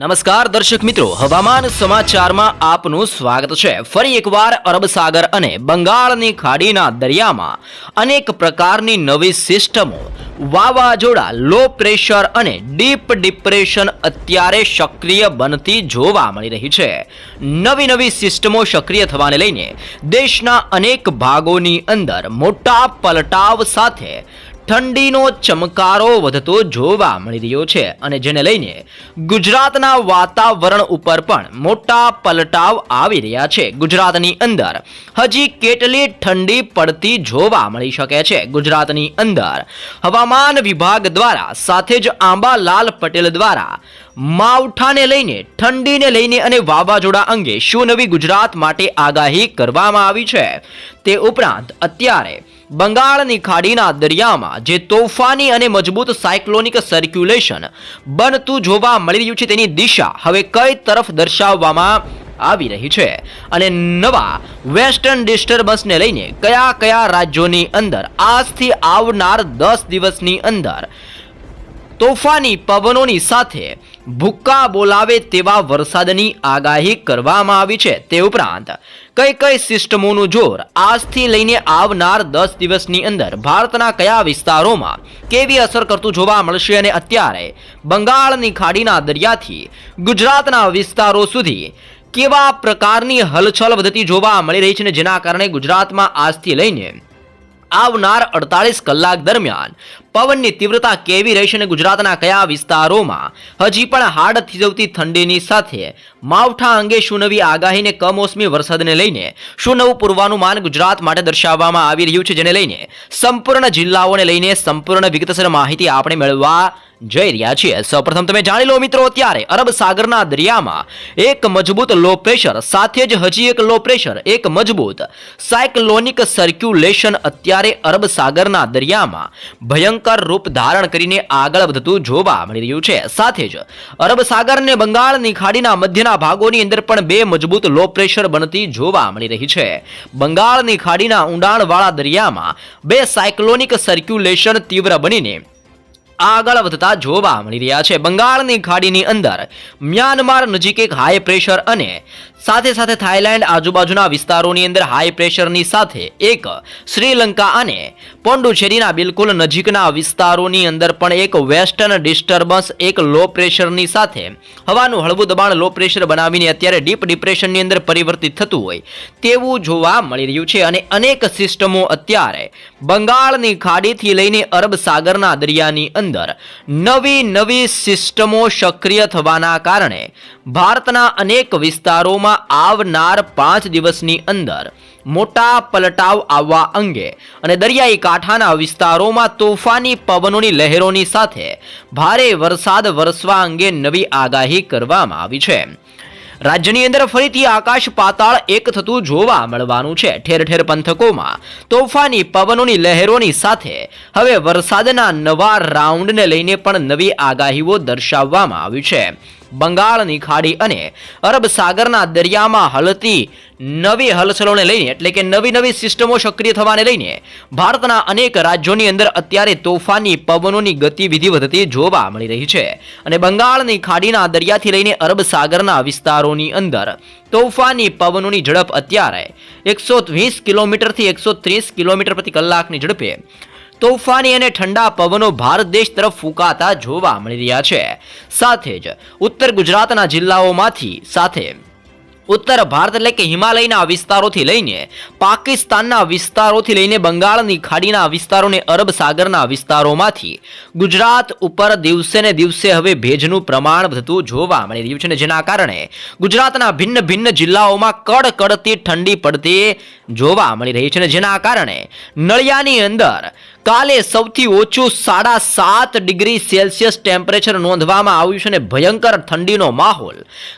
નમસ્કાર દર્શક મિત્રો, હવામાન સમાચારમાં આપનું સ્વાગત છે. ફરી એકવાર અરબ સાગર અને બંગાળની ખાડીના દરિયામાં અનેક પ્રકારની નવી સિસ્ટમો, વાવાઝોડા લો પ્રેશર અને ડીપ ડિપ્રેશન અત્યારે સક્રિય બનતી જોવા મળી રહી છે. નવી નવી સિસ્ટમો સક્રિય થવાને લઈને દેશના અનેક ભાગોની અંદર મોટા પલટાવ સાથે ઠંડીનો ચમકારો વધતો જોવા મળી રહ્યો છે અને જેને લઈને ગુજરાતના વાતાવરણ ઉપર પણ મોટા પલટાવ આવી રહ્યા છે. ગુજરાતની અંદર હજી કેટલી ઠંડી પડતી જોવા મળી શકે છે. ગુજરાતની અંદર હવામાન વિભાગ દ્વારા સાથે જ આંબાલાલ પટેલ દ્વારા માવઠાને લઈને, ઠંડીને લઈને અને વાવાઝોડા અંગે શું નવી ગુજરાત માટે આગાહી કરવામાં આવી છે તે ઉપરાંત અત્યારે બંગાળની ખાડીના દરિયામાં જે તોફાની અને મજબૂત સાયક્લોનિક સર્ક્યુલેશન બનતું જોવા મળી રહ્યું છે તેની દિશા હવે કઈ તરફ દર્શાવવામાં આવી રહી છે અને નવા વેસ્ટર્ન ડિસ્ટર્બન્સને લઈને કયા કયા રાજ્યોની અંદર આજથી આવનાર દસ દિવસની અંદર તોફાની પવનોની સાથે ભૂક્કા બોલાવે તેવા વરસાદની આગાહી કરવામાં આવી છે તે ઉપરાંત કઈ કઈ સિસ્ટમોનું જોર આજથી લઈને આવનાર દસ દિવસની અંદર ભારતના કયા વિસ્તારોમાં કેવી અસર કરતું જોવા મળશે અને અત્યારે બંગાળની ખાડીના દરિયાથી ગુજરાતના વિસ્તારો સુધી કેવા પ્રકારની હલચલ વધતી જોવા મળી રહી છે જેના કારણે ગુજરાતમાં આજથી લઈને આવનાર અડતાલીસ કલાક દરમિયાન. પવનની તીવ્રતા કેવી રહેશે અને ગુજરાતના કયા વિસ્તારોમાં? હજી પણ હાડ થીજવતી ઠંડીની સાથે માવઠા અંગે શું નવી આગાહીને કમોસમી વરસાદને લઈને શું નવું પૂર્વાનુમાન ગુજરાત માટે દર્શાવવામાં આવી રહ્યું છે, જેને લઈને સંપૂર્ણ જિલ્લાઓને લઈને સંપૂર્ણ વિગતસર માહિતી આપણે મેળવવા જઈ રહ્યા છીએ. સૌપ્રથમ તમે જાણી લો મિત્રો, અત્યારે અરબ સાગરના દરિયામાં એક મજબૂત લો પ્રેશર સાથે જ હજી એક લો પ્રેશર એક મજબૂત સાયક્લોનિક સર્ક્યુલેશન અત્યારે અરબ સાગરના દરિયામાં ભયંકર રૂપ ધારણ કરીને આગળ વધતું જોવા મળી રહ્યું છે. સાથે જ અરબ સાગર અને બંગાળની ખાડીના મધ્યના ભાગોની અંદર પણ બે મજબૂત લો પ્રેશર બનતી જોવા મળી રહી છે. બંગાળની ખાડીના ઊંડાણવાળા દરિયામાં બે સાયક્લોનિક સર્ક્યુલેશન તીવ્ર બનીને આગળ વધતા જોવા મળી રહ્યા છે. બંગાળની ખાડીની અંદર મ્યાનમાર નજીક એક હાઈ પ્રેશર અને સાથે સાથે થાઈલેન્ડ આજુબાજુના વિસ્તારોની અંદર હાઈ પ્રેશરની સાથે એક શ્રીલંકા અને પોંડુચેરીના બિલકુલ નજીકના વિસ્તારોની અંદર પણ એક વેસ્ટર્ન ડિસ્ટર્બન્સ એક લો પ્રેશરની સાથે હવાનું હળવું દબાણ લો પ્રેશર બનાવીને અત્યારે ડીપ ડિપ્રેશનની અંદર પરિવર્તિત થતું હોય તેવું જોવા મળી રહ્યું છે અને અનેક સિસ્ટમો અત્યારે બંગાળની ખાડીથી લઈને અરબ સાગરના દરિયાની અંદર નવી નવી સિસ્ટમો સક્રિય થવાના કારણે ભારતના અનેક વિસ્તારોમાં આવનાર પાંચ દિવસની અંદર મોટા પલટાવ આવવા અંગે અને દરિયાઈ કાંઠાના વિસ્તારોમાં તોફાની પવનોની લહેરોની સાથે ભારે વરસાદ વરસવા અંગે નવી આગાહી કરવામાં આવી છે. રાજ્યની અંદર ફરીથી આકાશ પાતાળ એક થતું જોવા મળવાનું છે. ઠેર ઠેર પંથકોમાં તોફાની પવનોની લહેરોની સાથે હવે વરસાદના નવા રાઉન્ડને લઈને પણ નવી આગાહીઓ દર્શાવવામાં આવી છે. બંગાળની ખાડી અને અરબ સાગરના દરિયામાં હલતી નવી હલચલોને લઈને, એટલે કે નવી નવી સિસ્ટમો સક્રિય થવાને લઈને, ભારતના અનેક રાજ્યોની અંદર અત્યારે તોફાની પવનોની ગતિવિધિ વધતી જોવા મળી રહી છે. અને બંગાળની ખાડીના દરિયાથી લઈને અરબ સાગરના વિસ્તારોની અંદર તોફાની પવનોની ઝડપ અત્યારે એકસો વીસ કિલોમીટરથી એકસો ત્રીસ કિલોમીટર પ્રતિ કલાકની ઝડપે તોફાની અને ઠંડા પવનો ભારત દેશ તરફ ફૂંકાતા જોવા મળી રહ્યા છે. સાથે જ ઉત્તર ગુજરાતના જિલ્લાઓમાંથી સાથે ઉત્તર ભારત એટલે કે હિમાલયના વિસ્તારોથી લઈને પાકિસ્તાનના વિસ્તારોથી લઈને બંગાળની ખાડીના વિસ્તારોને અરબ સાગરના વિસ્તારોમાંથી ગુજરાત ઉપર દિવસે ને દિવસે હવે ભેજનું પ્રમાણ વધતું જોવા મળી રહ્યું છે ને જેના કારણે ગુજરાતના ભિન્ન ભિન્ન જિલ્લાઓમાં કડકડતી ઠંડી પડતી જોવા મળી રહી છે ને જેના કારણે નળિયાની અંદર કાલે સૌથી ઓછું સાડા સાત ડિગ્રી સેલ્સિયસ ટેમ્પરેચર નોંધવામાં આવ્યું છે અને ભયંકર ઠંડીનો માહોલ.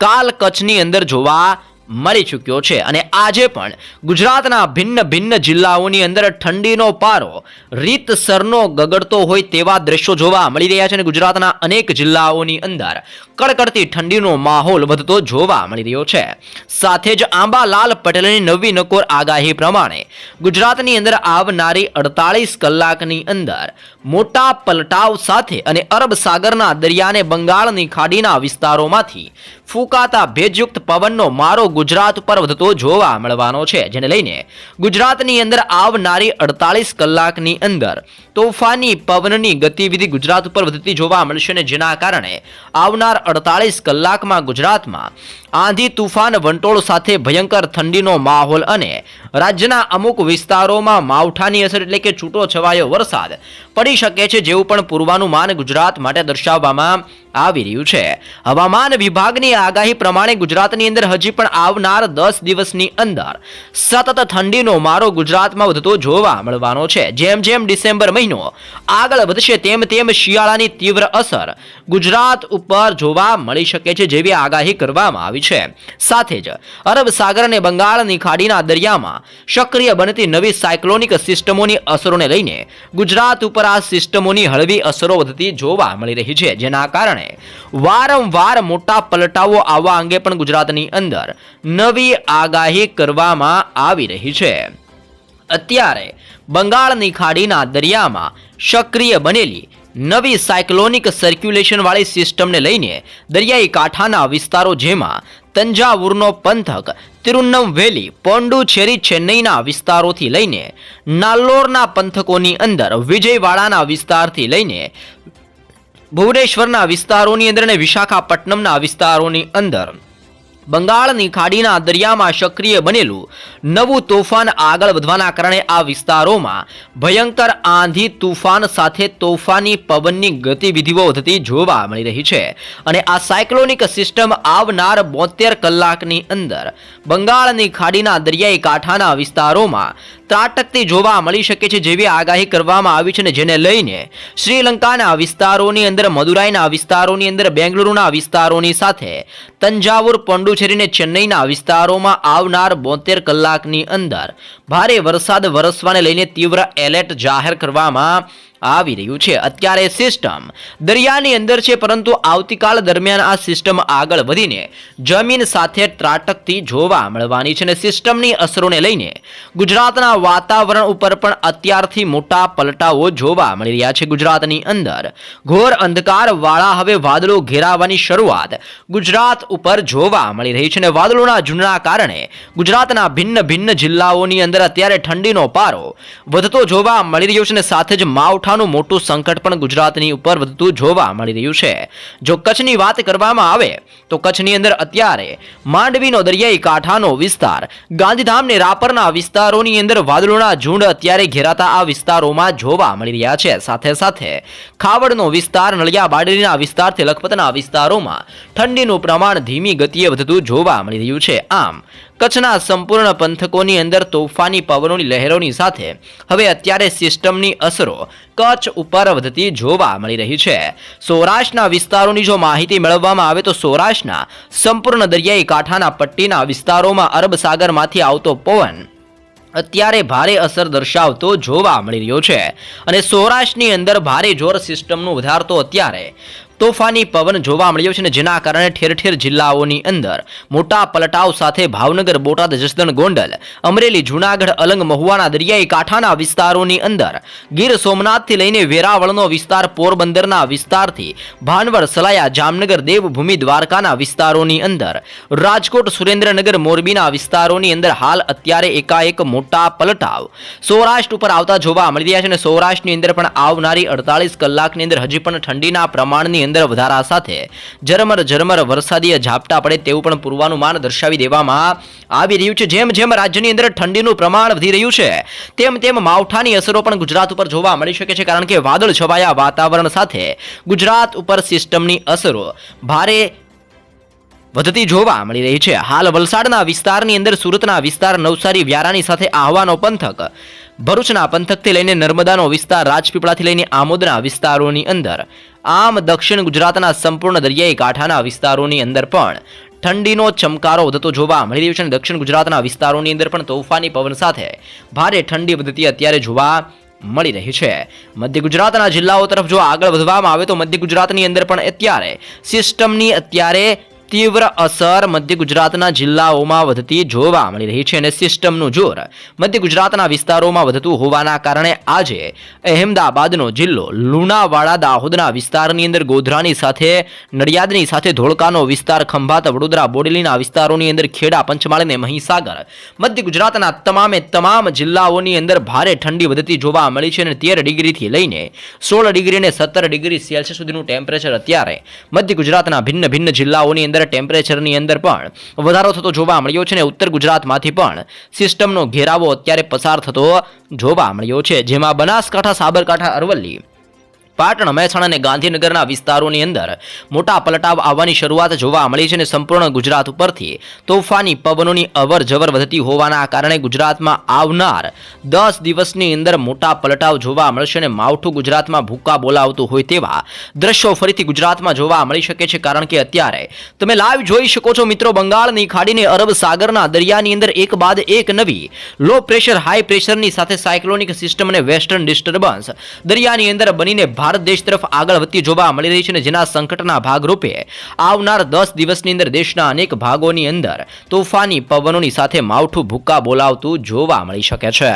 કાલ કચ્છની અંદર જોવા મળી ચૂક્યો છે. અને આજે પણ ગુજરાતના ભિન્ન ભિન્ન જિલ્લાઓની અંદર ઠંડીનો પારો રીતસરનો ગગડતો હોય તેવા દ્રશ્યો જોવા મળી રહ્યા છે અને ગુજરાતના અનેક જિલ્લાઓની અંદર કડકડતી ઠંડીનો માહોલ વધતો જોવા મળી રહ્યો છે. સાથે જ આંબાલાલ પટેલની નવી નકોર આગાહી પ્રમાણે ગુજરાતની અંદર આવનારી અડતાલીસ કલાકની અંદર મોટા પલટાવ સાથે અને અરબ સાગરના દરિયાને બંગાળની ખાડીના વિસ્તારોમાંથી ફૂંકાતા ભેજયુક્ત પવનનો મારો ગુજરાત પર વધતો જોવા મળવાનો છે, જેને લઈને ગુજરાતની અંદર આવનારી અડતાલીસ કલાકની અંદર તોફાની પવનની ગતિવિધિ ગુજરાત ઉપર વધતી જોવા મળશે અને જેના કારણે આવનાર અડતાલીસ કલાકમાં ગુજરાતમાં આંધી તુફાન વંટોળ સાથે ભયંકર ઠંડીનો માહોલ અને રાજ્યના અમુક વિસ્તારોમાં માવઠાની અસર એટલે કે છૂટો છવાયો વરસાદ પડી શકે છે જેવું પણ પૂર્વાનુમાન ગુજરાત માટે દર્શાવવામાં આવી રહ્યું છે. હવામાન વિભાગની આગાહી પ્રમાણે ગુજરાતની અંદર હજી પણ આવનાર દસ દિવસની અંદર સતત ઠંડીનો મારો ગુજરાતમાં વધતો જોવા મળવાનો છે. જેમ જેમ ડિસેમ્બર મહિનો આગળ વધશે તેમ તેમ શિયાળાની તીવ્ર અસર ગુજરાત ઉપર જોવા મળી શકે છે જેવી આગાહી કરવામાં આવી છે. સાથે જ અરબ સાગર અને બંગાળની ખાડીના દરિયામાં સક્રિય બનતી નવી સાયક્લોનિક સિસ્ટમોની અસરોને લઈને ગુજરાત ઉપર આ સિસ્ટમોની હળવી અસરો વધતી જોવા મળી રહી છે. જેના કારણે વારંવાર મોટા પલટાવો આવવા અંગે પણ ગુજરાતની અંદર નવી આગાહી કરવામાં આવી રહી છે. અત્યારે બંગાળની ખાડીના દરિયામાં સક્રિય બનેલી નવી સાયક્લોનિક સર્ક્યુલેશન વાળી સિસ્ટમને લઈને દરિયાઈ કાંઠાના વિસ્તારો જેમાં તંજાવુરનો પંથક તિરુન્નમવેલી પોંડુચેરી, ચેન્નઈના વિસ્તારોથી લઈને નાલ્લોરના પંથકોની અંદર, વિજયવાડાના વિસ્તારથી લઈને ભુવનેશ્વરના વિસ્તારોની અંદર અને વિશાખાપટ્ટનમના વિસ્તારોની અંદર. બંગાળની ખાડીના દરિયામાં સક્રિય બનેલું નવું તોફાન આગળ વધવાના કારણે આ વિસ્તારોમાં ભયંકર આંધી તોફાન સાથે તોફાની પવનની ગતિવિધિઓ વધતી જોવા મળી રહી છે. અને આ સાયક્લોનિક સિસ્ટમ આવનાર બોતેર કલાકની અંદર બંગાળની ખાડીના દરિયાઈ કાંઠાના વિસ્તારોમાં ત્રાટકતી જોવા મળી શકે છે જેવી આગાહી કરવામાં આવી છે અને જેને લઈને શ્રીલંકાના વિસ્તારોની અંદર, મદુરાઈના વિસ્તારોની અંદર, બેંગલુરુના વિસ્તારોની સાથે તંજાવુર પોંડુચેરીને ચેન્નઈના વિસ્તારોમાં આવનાર બોતેર કલાકની અંદર ભારે વરસાદ વરસવાને લઈને તીવ્ર એલર્ટ જાહેર કરવામાં આવી રહ્યું છે. અત્યારે સિસ્ટમ દરિયાની અંદર છે, પરંતુ આવતીકાલ દરમિયાન આ સિસ્ટમ આગળ વધીને જમીન સાથે ત્રાટકથી જોવા મળવાની છે અને સિસ્ટમની અસરોને લઈને ગુજરાતના વાતાવરણ ઉપર પણ અત્યારથી મોટા પલટાઓ જોવા મળી રહ્યા છે. ગુજરાતની અંદર ઘોર અંધકાર વાળા હવે વાદળો ઘેરાવાની શરૂઆત ગુજરાત ઉપર જોવા મળી રહી છે અને વાદળોના ઝુંડના કારણે ગુજરાતના ભિન્ન ભિન્ન જિલ્લાઓની અંદર અત્યારે ઠંડીનો પારો વધતો જોવા મળી રહ્યો છે અને સાથે જ માવઠાનું મોટું સંકટ પણ ગુજરાતની ઉપર વધતું જોવા મળી રહ્યું છે. જો કચ્છની વાત કરવામાં આવે, તો કચ્છની અંદર અત્યારે માંડવીનો દરિયાઈ કાંઠાનો વિસ્તાર, ગાંધીધામને રાપરના વિસ્તારોની અંદર વાદળોના ઝુંડ અત્યારે ઘેરાતા આ વિસ્તારોમાં જોવા મળી રહ્યા છે. સાથે સાથે ખાવડનો વિસ્તાર, નળિયા બાડરીના વિસ્તારથી લખપતના વિસ્તારોમાં ઠંડીનું પ્રમાણ ધીમી ગતિએ વધતું જોવા મળી રહ્યું છે. આમ કચ્છના સંપૂર્ણ પંથકોની અંદર તોફાની પવનોની લહેરોની સાથે હવે અત્યારે સિસ્ટમની અસરો કચ્છ ઉપર વધતી જોવા મળી રહી છે. સૌરાષ્ટ્રના વિસ્તારોની જો માહિતી મેળવવામાં આવે તો સૌરાષ્ટ્રના સંપૂર્ણ દરિયાઈ કાંઠાના પટ્ટીના વિસ્તારોમાં અરબ સાગરમાંથી આવતો પવન અત્યારે ભારે અસર દર્શાવતો જોવા મળી રહ્યો છે. અને સૌરાષ્ટ્રની અંદર ભારે જોર સિસ્ટમનું વધારતો અત્યારે તોફાની પવન જોવા મળ્યો છે જેના કારણે ઠેર ઠેર જિલ્લાઓની અંદર મોટા પલટાવ સાથે ભાવનગર, બોટાદ, જસદણ, ગોંડલ, અમરેલી, જૂનાગઢ, અલંગ, મહુવાના, દરિયાઈ કાંઠાના વિસ્તારોની અંદર ગીર સોમનાથથી લઈને વેરાવળનો વિસ્તાર, પોરબંદરના વિસ્તારથી ભાનવડ, સલાયા, જામનગર, દેવભૂમિ, દ્વારકાના વિસ્તારોની અંદર રાજકોટ, સુરેન્દ્રનગર, મોરબીના વિસ્તારોની અંદર હાલ અત્યારે એકાએક મોટા પલટાવ સૌરાષ્ટ્ર ઉપર આવતા જોવા મળી રહ્યા છે અને સૌરાષ્ટ્રની અંદર પણ આવનારી અડતાલીસ કલાકની અંદર હજી પણ ઠંડીના પ્રમાણની અંદર વધારા સાથે ઝરમર ઝરમર વરસાદીય ઝાપટા પડે તેવું પણ પૂર્વાનુમાન દર્શાવી દેવામાં આવી રહ્યું છે. જેમ જેમ રાજ્યની અંદર ઠંડીનું પ્રમાણ વધી રહ્યું છે, તેમ તેમ માવઠાની અસરો પણ ગુજરાત ઉપર જોવા મળી શકે છે. કારણ કે વાદળ છવાયા વાતાવરણ સાથે ગુજરાત ઉપર સિસ્ટમની અસરો ભારે વધતી જોવા મળી રહી છે. હાલ વલસાડના વિસ્તારની અંદર સુરતના વિસ્તાર નવસારી, વ્યારાની સાથે આહવાનો પંથક. ભરૂચના પંથકથી લઈને નર્મદાનો વિસ્તાર, રાજપીપળાથી લઈને આમોદના વિસ્તારોની અંદર. આમ દક્ષિણ ગુજરાતના સંપૂર્ણ દરિયાઈ કાંઠાના વિસ્તારોની અંદર પણ ઠંડીનો ચમકારો વધતો જોવા મળી રહ્યો છે અને દક્ષિણ ગુજરાતના વિસ્તારોની અંદર પણ તોફાની પવન સાથે ભારે ઠંડી વધતી અત્યારે જોવા મળી રહી છે. મધ્ય ગુજરાતના જિલ્લાઓ તરફ જો આગળ વધવામાં આવે તો મધ્ય ગુજરાતની અંદર પણ અત્યારે સિસ્ટમની અત્યારે તીવ્ર અસર મધ્ય ગુજરાતના જિલ્લાઓમાં વધતી જોવા મળી રહી છે અને સિસ્ટમનું જોર મધ્ય ગુજરાતના વિસ્તારોમાં વધતું હોવાના કારણે આજે અહેમદાબાદનો જિલ્લો લુણાવાડા દાહોદના વિસ્તારની અંદર ગોધરાની સાથે, નડિયાદની સાથે ધોળકાનો વિસ્તાર, ખંભાત, વડોદરા, બોડેલીના વિસ્તારોની અંદર ખેડા, પંચમહાલ અને મહીસાગર મધ્ય ગુજરાતના તમામે તમામ જિલ્લાઓની અંદર ભારે ઠંડી વધતી જોવા મળી છે અને તેર ડિગ્રીથી લઈને સોળ ડિગ્રી અને સત્તર ડિગ્રી સેલ્સિયસ સુધીનું ટેમ્પરેચર અત્યારે મધ્ય ગુજરાતના ભિન્ન ભિન્ન જિલ્લાઓની અંદર ટેમ્પરેચરની અંદર પણ વધારો થતો જોવા મળ્યો છે અને ઉત્તર ગુજરાતમાંથી પણ સિસ્ટમનો ઘેરાવો અત્યારે પસાર થતો જોવા મળ્યો છે, જેમાં બનાસકાંઠા, સાબરકાંઠા, અરવલ્લી પાટણ, મહેસાણા અને ગાંધીનગરના વિસ્તારોની અંદર મોટા પલટાવ આવવાની શરૂઆત જોવા મળી છે અને સંપૂર્ણ ગુજરાત ઉપરથી તોફાની પવનોની અવર જવર વધતી હોવાના કારણે ગુજરાતમાં આવનાર દસ દિવસની અંદર મોટા પલટાવ જોવા મળશે અને માવઠું ગુજરાતમાં ભૂકા બોલાવતું હોય તેવા દ્રશ્યો ફરીથી ગુજરાતમાં જોવા મળી શકે છે. કારણ કે અત્યારે તમે લાઈવ જોઈ શકો છો મિત્રો, બંગાળની ખાડીને અરબ સાગરના દરિયાની અંદર એક બાદ એક નવી લો પ્રેશર હાઈ પ્રેશરની સાથે સાયક્લોનિક સિસ્ટમ અને વેસ્ટર્ન ડિસ્ટર્બન્સ દરિયાની અંદર બનીને ભારત દેશ તરફ આગળ વધતી જોવા મળી રહી છે અને જેના સંકટના ભાગરૂપે આવનાર દસ દિવસની અંદર દેશના અનેક ભાગોની અંદર તોફાની પવનોની સાથે માવઠું ભૂક્કા બોલાવતું જોવા મળી શકે છે.